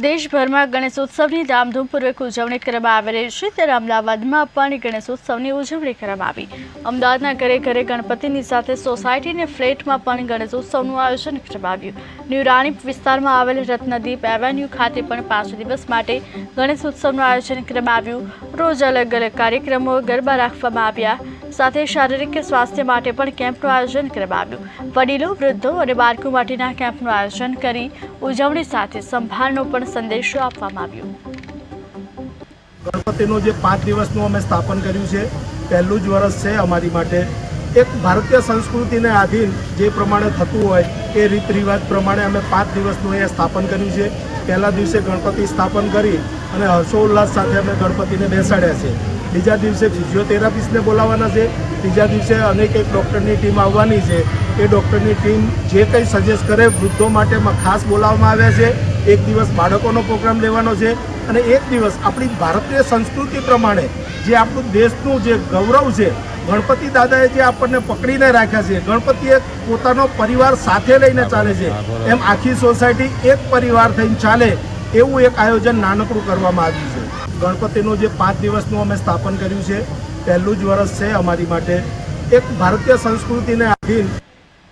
દેશભરમાં ગણેશોત્સવની ધામધૂમપૂર્વક ઉજવણી કરવામાં આવી રહી છે. ત્યારે અમદાવાદમાં પણ ગણેશોત્સવની ઉજવણી કરવામાં આવી. અમદાવાદના ઘરે ઘરે ગણપતિની સાથે સોસાયટીને ફ્લેટમાં પણ ગણેશોત્સવનું આયોજન કરવામાં આવ્યું. ન્યૂ રાણીપ વિસ્તારમાં આવેલ રત્નદીપ એવન્યુ ખાતે પણ પાંચ દિવસ માટે ગણેશોત્સવનું આયોજન કરવામાં આવ્યું. રોજ અલગ અલગ કાર્યક્રમો ગરબા રાખવામાં આવ્યા. સાથે શારીરિક સ્વાસ્થ્ય માટે પણ કેમ્પનું આયોજન કરવામાં આવ્યું. વડીલો, વૃદ્ધો અને બાળકો માટેના કેમ્પનું આયોજન કરી ઉજવણી સાથે સંભાળનો પણ સંદેશો આપવામાં આવ્યો. ગણપતિનું જે પાંચ દિવસનું અમે સ્થાપન કર્યું છે, પહેલું જ વર્ષ છે અમારી માટે એક ભારતીય સંસ્કૃતિને આધીન જે પ્રમાણે થતું હોય, એ રીત રિવાજ પ્રમાણે અમે પાંચ દિવસનું અહીંયા સ્થાપન કર્યું છે. પહેલા દિવસે ગણપતિ સ્થાપન કરી અને હર્ષોલ્લાસ સાથે અમે ગણપતિને બેસાડ્યા છે. બીજા દિવસે ફિઝિયોથેરાપિસ્ટને બોલાવવાના છે. ત્રીજા દિવસે અનેક એક ડૉક્ટરની ટીમ આવવાની છે. એ ડૉક્ટરની ટીમ જે કંઈ સજેસ્ટ કરે વૃદ્ધો માટે ખાસ બોલાવવામાં આવ્યા છે. એક દિવસ બાળકોનો પ્રોગ્રામ લેવાનો છે અને એક દિવસ આપણી ભારતીય સંસ્કૃતિ પ્રમાણે જે આપણું દેશનું જે ગૌરવ છે ગણપતિ દાદાએ જે આપણને પકડીને રાખ્યા છે ગણપતિ એક પોતાનો પરિવાર સાથે લઈને ચાલે છે. એમ આખી સોસાયટી એક પરિવાર થઈને ચાલે એવું એક આયોજન નાનકડું કરવામાં આવ્યું છે. ગણપતિનું જે પાંચ દિવસનું અમે સ્થાપન કર્યું છે પહેલું જ વર્ષ છે અમારી માટે. એક ભારતીય સંસ્કૃતિને આધીન